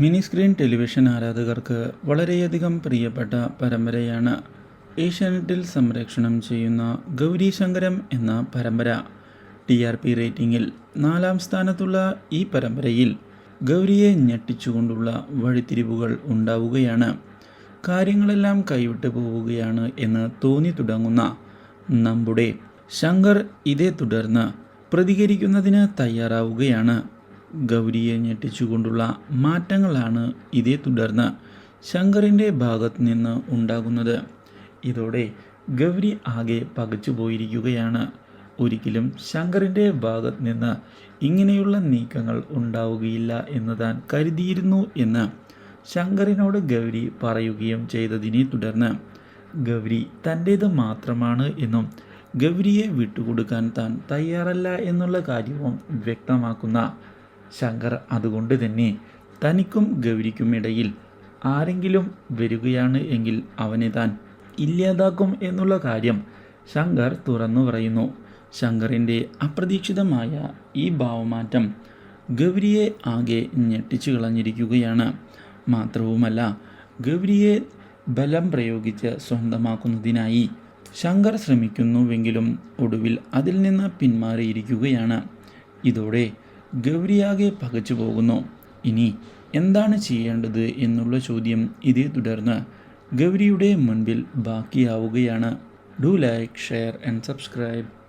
Mini screen television ആരാധകർക്ക് വളരെയധികം പ്രിയപ്പെട്ട പരമ്പരയാണ് ഏഷ്യാനെറ്റിൽ സംരക്ഷണം ചെയ്യുന്ന ഗൗരീശങ്കരം എന്ന പരമ്പര. ടി ആർ പി റേറ്റിംഗിൽ നാലാം സ്ഥാനത്തുള്ള ഈ പരമ്പരയിൽ ഗൗരിയെ ഞെട്ടിച്ചുകൊണ്ടുള്ള വഴിത്തിരിവുകൾ ഉണ്ടാവുകയാണ്. കാര്യങ്ങളെല്ലാം കൈവിട്ടു പോവുകയാണ് എന്ന് തോന്നി തുടങ്ങുന്ന നമ്മുടെ ശങ്കർ ഇതേ തുടർന്ന് പ്രതികരിക്കുന്നതിന് തയ്യാറാവുകയാണ്. ഗൗരിയെ ഞെട്ടിച്ചുകൊണ്ടുള്ള മാറ്റങ്ങളാണ് ഇതേ തുടർന്ന് ശങ്കറിന്റെ ഭാഗത്ത് നിന്ന് ഉണ്ടാകുന്നത്. ഇതോടെ ഗൗരി ആകെ പകച്ചു പോയിരിക്കുകയാണ്. ഒരിക്കലും ശങ്കറിന്റെ ഭാഗത്ത് നിന്ന് ഇങ്ങനെയുള്ള നീക്കങ്ങൾ ഉണ്ടാവുകയില്ല എന്ന് താൻ കരുതിയിരുന്നു എന്ന് ശങ്കറിനോട് ഗൗരി പറയുകയും ചെയ്തതിനെ തുടർന്ന് ഗൗരി തന്റേത് മാത്രമാണ് എന്നും ഗൗരിയെ വിട്ടുകൊടുക്കാൻ താൻ തയ്യാറല്ല എന്നുള്ള കാര്യവും വ്യക്തമാക്കുന്ന ശങ്കർ അതുകൊണ്ട് തന്നെ തനിക്കും ഗൗരിക്കും ഇടയിൽ ആരെങ്കിലും വരികയാണ് എങ്കിൽ അവനെ താൻ ഇല്ലാതാക്കും എന്നുള്ള കാര്യം ശങ്കർ തുറന്നു പറയുന്നു. ശങ്കറിന്റെ അപ്രതീക്ഷിതമായ ഈ ഭാവമാറ്റം ഗൗരിയെ ആകെ ഞെട്ടിച്ചു കളഞ്ഞിരിക്കുകയാണ്. മാത്രവുമല്ല ഗൗരിയെ ബലം പ്രയോഗിച്ച് സ്വന്തമാക്കുന്നതിനായി ശങ്കർ ശ്രമിക്കുന്നുവെങ്കിലും ഒടുവിൽ അതിൽ നിന്ന് പിന്മാറിയിരിക്കുകയാണ്. ഇതോടെ ഗൗരിയാകെ പകച്ചു പോകുന്നു. ഇനി എന്താണ് ചെയ്യേണ്ടത് എന്നുള്ള ചോദ്യം ഇതേ തുടർന്ന് ഗൗരിയുടെ മുൻപിൽ ബാക്കിയാവുകയാണ്. Do like share and subscribe.